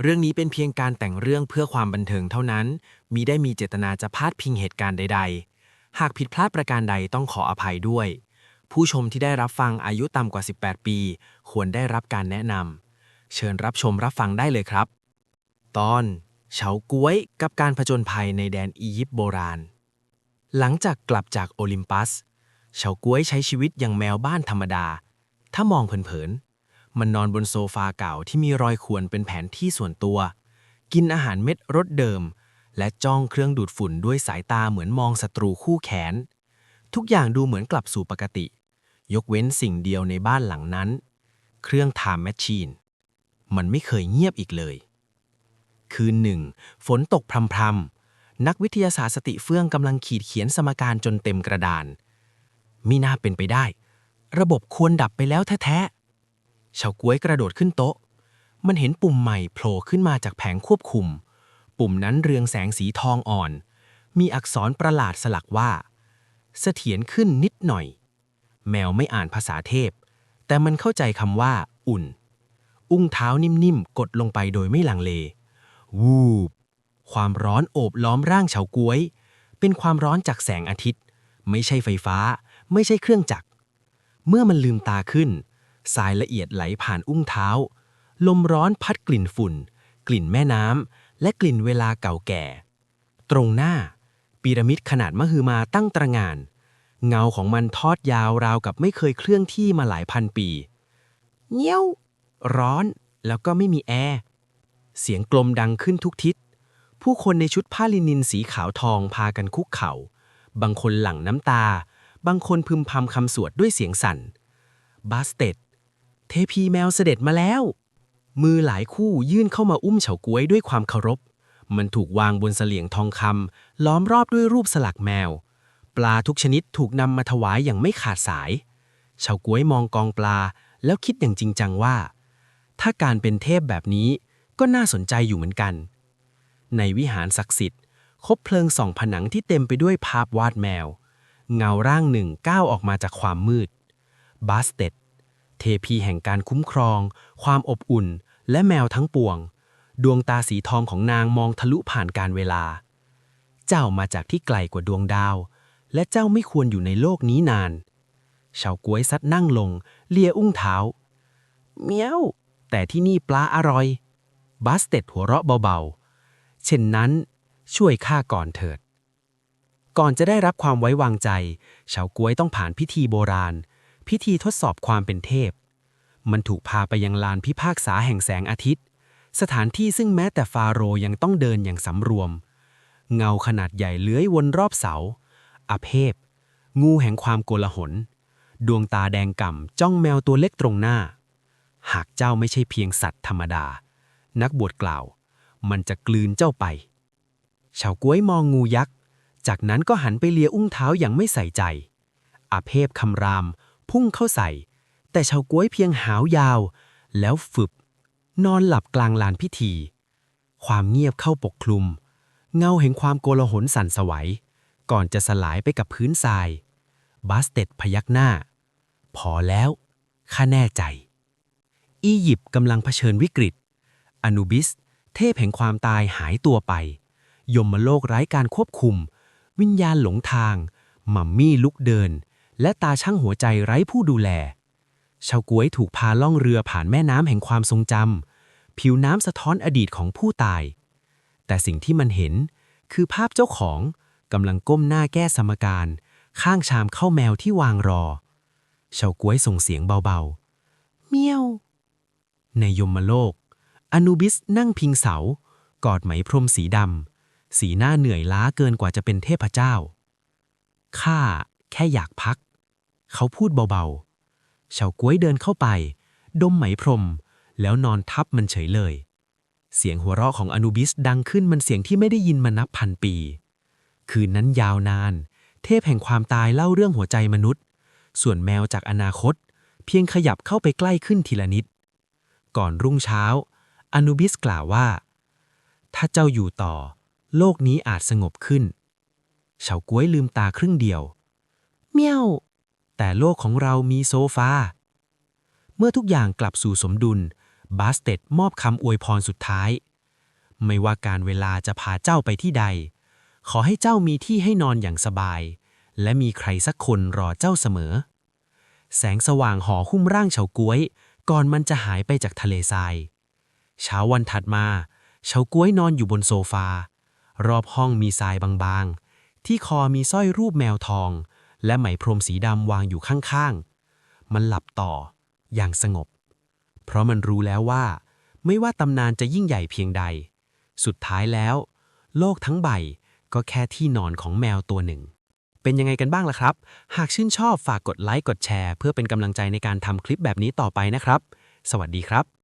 เรื่องนี้เป็นเพียงการแต่งเรื่องเพื่อความบันเทิงเท่านั้น มีได้มีเจตนาจะพาดพิงเหตุการณ์ใด ๆ หากผิดพลาดประการใดต้องขออภัยด้วย ผู้ชมที่ได้รับฟังอายุต่ำกว่า 18 ปี ควรได้รับการแนะนำ เชิญรับชมรับฟังได้เลยครับ ตอนเฉาก้วยกับการผจญภัยในแดนอียิปต์โบราณ หลังจากกลับจากโอลิมปัส เฉาก้วยใช้ชีวิตอย่างแมวบ้านธรรมดา ถ้ามองเผินๆ มันนอนบนโซฟาเก่าที่มีรอยข่วนเป็นแผนที่ส่วนตัว กินอาหารเม็ดรสเดิม และจ้องเครื่องดูดฝุ่นด้วยสายตาเหมือนมองศัตรูคู่แขน ทุกอย่างดูเหมือนกลับสู่ปกติ ยกเว้นสิ่งเดียวในบ้านหลังนั้น เครื่องไทม์แมชชีน มันไม่เคยเงียบอีกเลย คืนหนึ่ง ฝนตกพรำๆนักวิทยาศาสตร์สติเฟื่องกำลังขีดเขียนสมการจนเต็มกระดานมีน่าเป็นไปได้ ระบบควรดับไปแล้วแท้ๆ เฉาก้วยกระโดดขึ้นโต๊ะ มันเห็นปุ่มใหม่โผล่ขึ้นมาจากแผงควบคุม ปุ่มนั้นเรืองแสงสีทองอ่อน มีอักษรประหลาดสลักว่า เสถียรขึ้นนิดหน่อย แมวไม่อ่านภาษาเทพ แต่มันเข้าใจคำว่า อุ่น อุ้งเท้านิ่มๆ กดลงไปโดยไม่ลังเล วูบ ความร้อนโอบล้อมร่างเฉาก้วย เป็นความร้อนจากแสงอาทิตย์ ไม่ใช่ไฟฟ้า ไม่ใช่เครื่องจักร เมื่อมันลืมตาขึ้น สายละเอียดไหลผ่านอุ้งเท้า ลมร้อนพัดกลิ่นฝุ่น กลิ่นแม่น้ำ และกลิ่นเวลาเก่าแก่ ตรงหน้าพีระมิดขนาดมหึมาตั้งตระงาน เงาของมันทอดยาวราวกับไม่เคยเคลื่อนที่มาหลายพันปี เงี้ยว ร้อนแล้วก็ไม่มีแอร์ เสียงกลมดังขึ้นทุกทิศ ผู้คนในชุดผ้าลินินสีขาวทองพากันคุกเข่า บางคนหลั่งน้ำตา บางคนพึมพำคำสวดด้วยเสียงสั่น บาสเตด เทพีแมวเสด็จมาแล้ว มือหลายคู่ยื่นเข้ามาอุ้มเฉาก้วยด้วยความเคารพ มันถูกวางบนเสลี่ยงทองคำล้อมรอบด้วยรูปสลักแมว ปลาทุกชนิดถูกนำมาถวายอย่างไม่ขาดสาย เฉาก้วยมองกองปลาแล้วคิดอย่างจริงจังว่า ถ้าการเป็นเทพแบบนี้ก็น่าสนใจอยู่เหมือนกัน ในวิหารศักดิ์สิทธิ์คบเพลิงส่องผนังที่เต็มไปด้วยภาพวาดแมว เงาร่างหนึ่งก้าวออกมาจากความมืดบาสเตด เทพีแห่งการคุ้มครอง ความอบอุ่น และแมวทั้งปวง ดวงตาสีทองของนางมองทะลุผ่านการเวลา เจ้ามาจากที่ไกลกว่าดวงดาว และเจ้าไม่ควรอยู่ในโลกนี้นานเฉาก้วยซัดนั่งลง เลียอุ้งเท้า เมียว แต่ที่นี่ปลาอร่อย บาสเตดหัวเราะเบาๆ เช่นนั้น ช่วยข้าก่อนเถิด ก่อนจะได้รับความไว้วางใจเฉาก้วยต้องผ่านพิธีโบราณ พิธีทดสอบความเป็นเทพ มันถูกพาไปยังลานพิพากษาแห่งแสงอาทิตย์ สถานที่ซึ่งแม้แต่ฟาโรห์ยังต้องเดินอย่างสำรวม เงาขนาดใหญ่เลื้อยวนรอบเสาอเพศงูแห่งความโกลาหล ดวงตาแดงก่ำจ้องแมวตัวเล็กตรงหน้า หากเจ้าไม่ใช่เพียงสัตว์ธรรมดา นักบวชกล่าว มันจะกลืนเจ้าไปเฉาก้วยมองงูยักษ์ จากนั้นก็หันไปเลียอุ้งเท้าอย่างไม่ใส่ใจ อาเพพคำราม พุ่งเข้าใส่ แต่เฉาก้วยเพียงหาวยาว แล้วฝึบ นอนหลับกลางลานพิธี ความเงียบเข้าปกคลุม เงาแห่งความโกลาหลสั่นสวัย ก่อนจะสลายไปกับพื้นทราย บาสเตดพยักหน้า พอแล้วข้าแน่ใจ อียิปต์กำลังเผชิญวิกฤต อนูบิส เทพแห่งความตายหายตัวไป ยมโลกไร้การควบคุม วิญญาณหลงทาง มัมมี่ลุกเดิน และตาช่างหัวใจไร้ผู้ดูแล ชาวก้วยถูกพาล่องเรือผ่านแม่น้ำแห่งความทรงจำผิวน้ำสะท้อนอดีตของผู้ตาย แต่สิ่งที่มันเห็น คือภาพเจ้าของกำลังก้มหน้าแก้สมการ ข้างชามข้าวแมวที่วางรอ ชาวก้วยส่งเสียงเบาๆ เมียว ในยมโลก อนูบิสนั่งพิงเสา กอดไหมพรมสีดำสีหน้าเหนื่อยล้าเกินกว่าจะเป็นเทพเจ้า ข้า แค่อยากพัก เขาพูดเบาๆเฉาก้วยเดินเข้าไป ดมไหมพรม แล้วนอนทับมันเฉยเลย เสียงหัวเราะของอนูบิสดังขึ้นมันเสียงที่ไม่ได้ยินมานับพันปี คืนนั้นยาวนาน เทพแห่งความตายเล่าเรื่องหัวใจมนุษย์ ส่วนแมวจากอนาคต เพียงขยับเข้าไปใกล้ขึ้นทีละนิด ก่อนรุ่งเช้า อนูบิสกล่าวว่า ถ้าเจ้าอยู่ต่อ โลกนี้อาจสงบขึ้นเฉาก้วยลืมตาครึ่งเดียว เมียว แต่โลกของเรามีโซฟา เมื่อทุกอย่างกลับสู่สมดุล บาสเตดมอบคำอวยพรสุดท้าย ไม่ว่าการเวลาจะพาเจ้าไปที่ใด ขอให้เจ้ามีที่ให้นอนอย่างสบาย และมีใครสักคนรอเจ้าเสมอ แสงสว่างห่อหุ้มร่างเฉาก้วย ก่อนมันจะหายไปจากทะเลทราย เช้าวันถัดมา เฉาก้วยนอนอยู่บนโซฟา รอบห้องมีทรายบางๆ ที่คอมีสร้อยรูปแมวทอง และไหมพรมสีดำวางอยู่ข้างๆ มันหลับต่ออย่างสงบ เพราะมันรู้แล้วว่า ไม่ว่าตำนานจะยิ่งใหญ่เพียงใด สุดท้ายแล้ว โลกทั้งใบก็แค่ที่นอนของแมวตัวหนึ่ง เป็นยังไงกันบ้างล่ะครับ หากชื่นชอบฝากกดไลค์กดแชร์ เพื่อเป็นกำลังใจในการทำคลิปแบบนี้ต่อไปนะครับ สวัสดีครับ